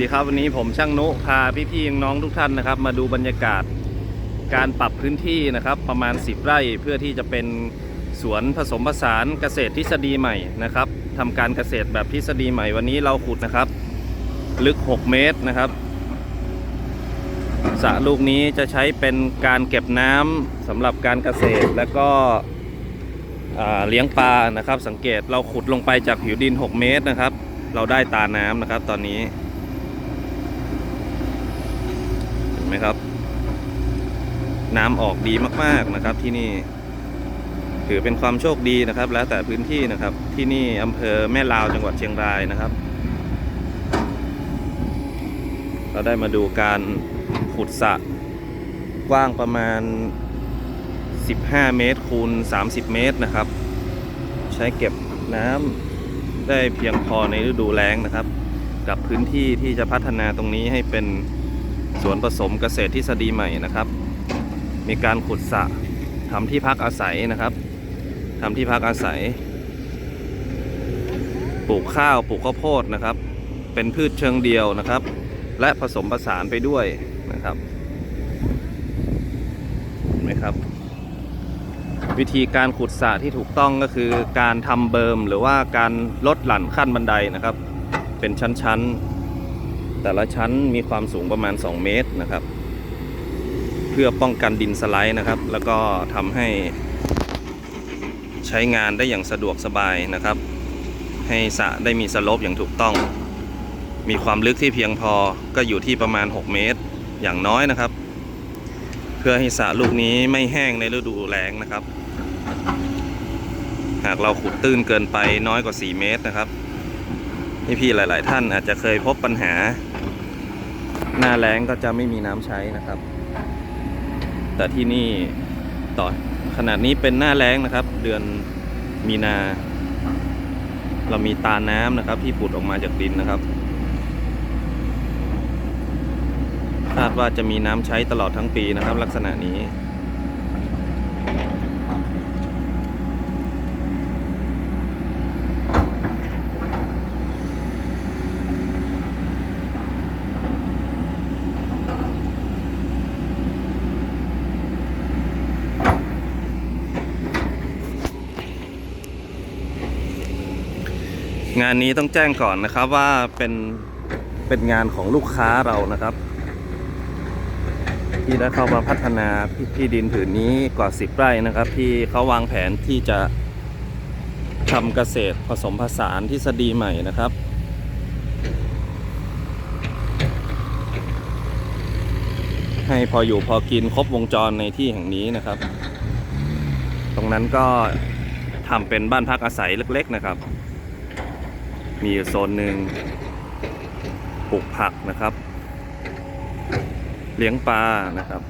ดีครับวันนี้ผมช่างนุพาพี่ๆน้องทุกท่านนะครับ มาดูบรรยากาศการปรับพื้นที่นะครับ ประมาณ 10 ไร่เพื่อที่จะเป็นสวนผสมผสานเกษตรทฤษฎีใหม่นะครับทำการเกษตรแบบทฤษฎีใหม่วันนี้เราขุดนะครับ ลึก 6 เมตรนะครับสระลูกนี้จะใช้เป็นการเก็บน้ำสำหรับการเกษตรและก็เลี้ยงปลานะครับ สังเกตเราขุดลงไปจากผิวดิน 6 เมตรนะครับ เราได้ตาน้ำนะครับตอนนี้ เห็น ไหมครับ น้ำออกดีมากๆนะครับที่นี่ ถือเป็นความโชคดีนะครับ แล้วแต่พื้นที่นะครับ ที่นี่อำเภอแม่ลาวจังหวัดเชียงรายนะครับ เราได้มาดูการขุดสระกว้างประมาณ 15 เมตรคูณ 30 เมตรนะครับ ใช้เก็บน้ำได้เพียงพอในฤดูแล้งนะครับ กับพื้นที่ที่จะพัฒนาตรงนี้ให้เป็น สวนผสมเกษตรทฤษฎีใหม่นะครับ มีการขุดสระทำที่พักอาศัยนะครับทำที่พักอาศัย ปลูกข้าวปลูกข้าวโพดนะครับ เป็นพืชเชิงเดียวนะครับ และผสมผสานไปด้วยนะครับเห็นไหมครับ วิธีการขุดสระที่ถูกต้องก็คือการทำเบิร์มหรือว่าการลดหลั่นขั้นบันไดนะครับ เป็นชั้นๆ แต่ละชั้นมีความสูงประมาณ 2 เมตรนะครับ เพื่อป้องกันดินสไลด์นะครับ แล้วก็ทำให้ใช้งานได้อย่างสะดวกสบายนะครับ ให้สระได้มีสโลปอย่างถูกต้อง มีความลึกที่เพียงพอก็อยู่ที่ประมาณ 6 เมตรอย่างน้อยนะครับ เพื่อให้สระลูกนี้ไม่แห้งในฤดูแล้งนะครับ หากเราขุดตื้นเกินไปน้อยกว่า 4 เมตรนะครับพี่ๆหลาย ๆ ท่านอาจจะเคยพบปัญหา หน้าแล้งก็จะไม่มีน้ำใช้นะครับ แต่ที่นี่ต่อขนาดนี้เป็นหน้าแล้งนะครับ เดือนมีนา เรามีตาน้ำนะครับ ที่ผุดออกมาจากดินนะครับคาดว่าจะมีน้ำใช้ตลอดทั้งปีนะครับ ลักษณะนี้ งานนี้ต้องแจ้งก่อนนะครับว่าเป็นเป็นงานของลูกค้าเรานะครับ ที่ได้เข้ามาพัฒนาที่ที่ดินผืนนี้กว่า10ไร่นะครับ ที่เขาวางแผนที่จะทำเกษตรผสมผสานทฤษฎีใหม่นะครับให้พออยู่พอกินครบวงจรในที่แห่งนี้นะครับ ตรงนั้นก็ทำเป็นบ้านพักอาศัยเล็ก ๆ นะครับ มีอยู่โซนหนึ่งปลูกผักนะครับ เลี้ยงปลานะครับ